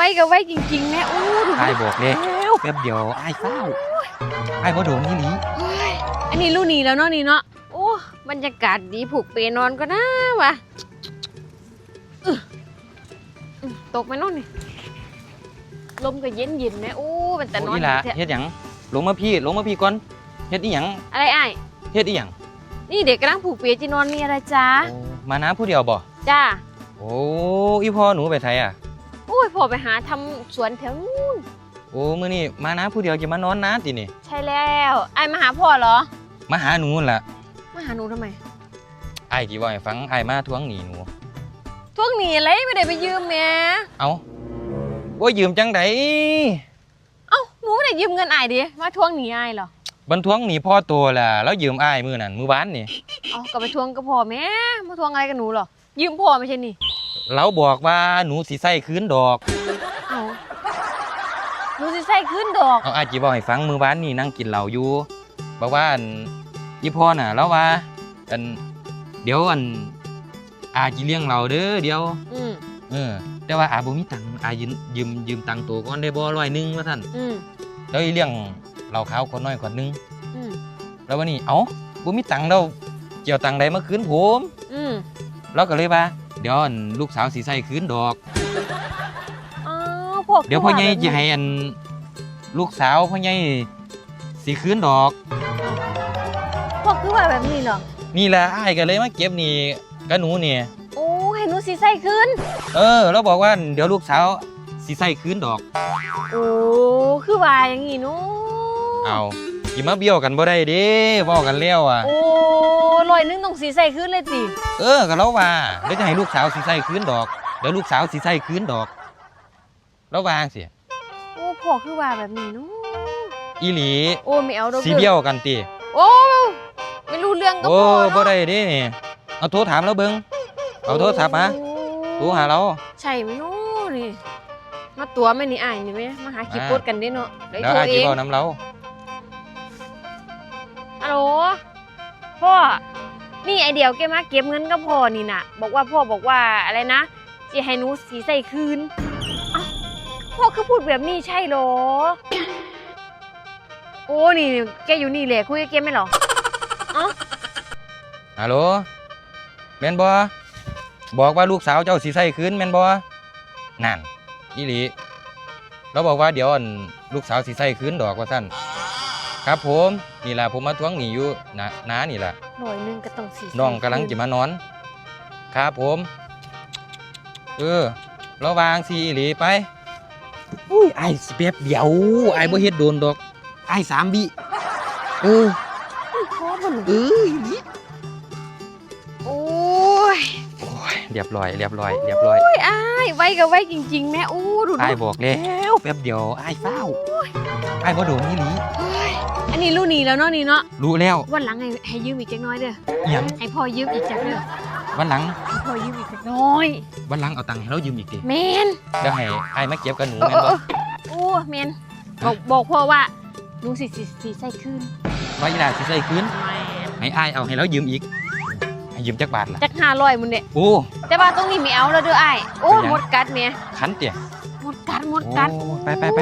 ไว้ก็ไว้จริงๆแม่อู้ดูไอ้ายบอกเลยแล้วแป๊บเดียวไอ้ายเศร้าไอ้ายบ่โดนนี่หลีเฮ้ยอันนี้รุ่นนี้แล้วเนาะนี่เนาะโอ้บรรยากาศดีผูกเปนอนก็น่าวะอื้ออื้อตกไหมเน้องนี่ลมก็เย็นเย็นๆแม่อู้เป็นแต่นอนโอ้ยล่ะแท้เฮ็ดหยังลงมาพี่ลงมาพี่ก่อนเฮ็ดอีหยังอะไรไอ้ายเฮ็ดอีหยังนี่เด็กกำลังผูกเปียจีนอนมีอะไรจ้าโอ้มาน้าผู้เดียวบ่จ้าโอ้อีพ่อหนูไปไสอะโอ้ยพอไปหาทำสวนแถวนู้นโอ้มื้อนี้มาน้าผู้เดียวจะมานอนน้าตินี่ ใช่แล้วไอ้ายมาหาพ่อเหรอ มาหาหนูนั่นล่ะมาหาหนูทำไมไอ้ายที่ว่าให้ฟังไอ้ายมาทวงหนี้หนู ทวงหนีอะไรไม่ได้ไปยืมแม่เอ้าโอ้ยยืมจังไดเอ้าหนูไม่ได้ยืมเงินไอ้ายดิมาทวงหนีไอ้ายเหรอ บันทวงหนี้พ่อตัวล่ะ แล้วยืมอ้ายมื้อนั้นมื้อวานนี่ เอากลับไปทวงกับพ่อแม่มาทวงอะไรกับหนูเหรอยืมพ่อไม่ใช่นี่ เราบอกว่าหนูสิใส่คืนดอก เอาหนูสิใส่ขึ้นดอก เอาอาจีบอกให้ฟังมือบ้านนี่นั่งกินเหล้าอยู่บอกว่าอันอีพ่อน่ะแล้วว่าอันเดี๋ยวอันอาจีเลี้ยงเราเด้อเดี๋ยว อืมเออ แต่ว่าอาบ่มีตังค์อายืมยืมยืมตังค์ตัวก่อนได้บ่ร้อยหนึงว่าท่านอืมแล้วอีเลี้ยงเหล้าขาวคนน้อยคนนึง อืมแล้ววันนี้เอ้าบ่มีตังค์แล้วเกี่ยวตังค์ใดมาคืนผม อืมเราก็เลยว่า เดี๋ยวอันลูกสาวสิใส่คืนดอก อ้าวพ่อเดี๋ยวพ่อใหญ่จะให้อันลูกสาวพ่อใหญ่สิคืนดอกพ่อคือว่าแบบนี้เหรอนี่แหละอ้ายก็เลยมาเก็บหนี่กับหนูเนี่ยโอ้ให้หนูสิใส่ขึ้นเออ แล้วบอกว่าเดี๋ยวลูกสาวสิใส่คืนดอก โอ้คือว่าอย่างงี้หนูเอาสิมาเบี้ยวกันบ่ได้เด้เว้ากันแล้วอะ โอ้ล อยหนึงต้องสิใส่ขึ้นเลยติเออก็แล้วว่าเดี๋ยวจะให้ลูกสาวสิใส่คืนดอก เดี๋ยวลูกสาวสิใส่คืนดอก แล้ววาจังสิโอ้พ่อคือว่าแบบนี้หนูอีหลีโอ้ไม่เอาดอกสิด้อเบี้ยวกันติโอ้ไม่รู้เรื่องก็โอ้พ่อบ่เนาะได้เด้นี่เอาโทรถามแล้วเบิ่งเอาโทรศัพท์มาโทรหาเรา ใช่ไหมหนูนี่มาตัวไม่นี่อายนี่ไหมมาหาคลิปอ่า โพดกันเด้เนาะเดี๋ยวแล้วโทรอาเอจิงเว้านํเราฮัลโหลพ่อ นี่ไอเดียวแกมาเก็บเงินกับพ่อนี่น่ะ บอกว่าพ่อบอกว่าอะไรนะจะให้หนูสีใส่คืนอ้าพ่อคือพูดแบบนี้ใช่เหรอ โอ้นี่แกอยู่นี่แหละคุยกับแกไหมเหรออ้าฮัลโหลแม่นบ่บอกว่าลูกสาวเจ้าสิใส่คืนแม่นบ่นั่นอีหลีเราบอกว่าเดี๋ยวอันลูกสาวสิใส่คืนดอกว่าซั่น ครับผมนี่ล่ะผมมาทวงหนี้อยู่นะน้านี่ล่ะหน่อยหนึงก็ต้องสีน้องกำลังจะมานอน ครับผม เออระวางสิอีหลีไปอุ้ยไอ้ายสิแป๊บเดียวไอ้ายบ่เฮ็ดโดนดอกไอ้ายสามบิเออพ่อมันเอออีหลีโอ้ยโอ้ยเรียบร้อยเรียบร้อยเรียบร้อยโอ้ยอายไว้ก็ไว้จริง ๆ แม่อู้ดูไอ้ายดูบอกแล้วแป๊บเดียวไอ้ายเฝ้าไอ้ายบ่โดนอีหลี เฮ้ย อันนี้รู้นี่แล้วเนาะนี่เนาะรู้แล้ว วันหลังให้ให้ยืมอีกจักหน้อยเด้ออิหยัง ให้พ่อยืมอีกจักเด้อวันหลัง ให้พ่อยืมอีกจักหน้อยวันหลังเอาตังค์ให้เรายืมอีกดิแมนเดี๋ยวให้ไอ้ายมาเก็บกับหนูเออแม่นเอบ่อโอ้แมนบอกบอกพ่อว่าหนูสิสิสิใส่คืนว่าอีหลาสิใส่คืนแมนให้อ้ายเอาให้เรายืมอีก ให้ยืมจักบาทล่ะจักห้าร้อยมึงเนี่ยโอ้แต่ว่าตรงนี้ไม่เอาแล้วเด้อไอ้ายโอ้เป็นหยังหมดกัดเมียคันเตี่ยหมดกัดหมดโอ้กัดไปไปไป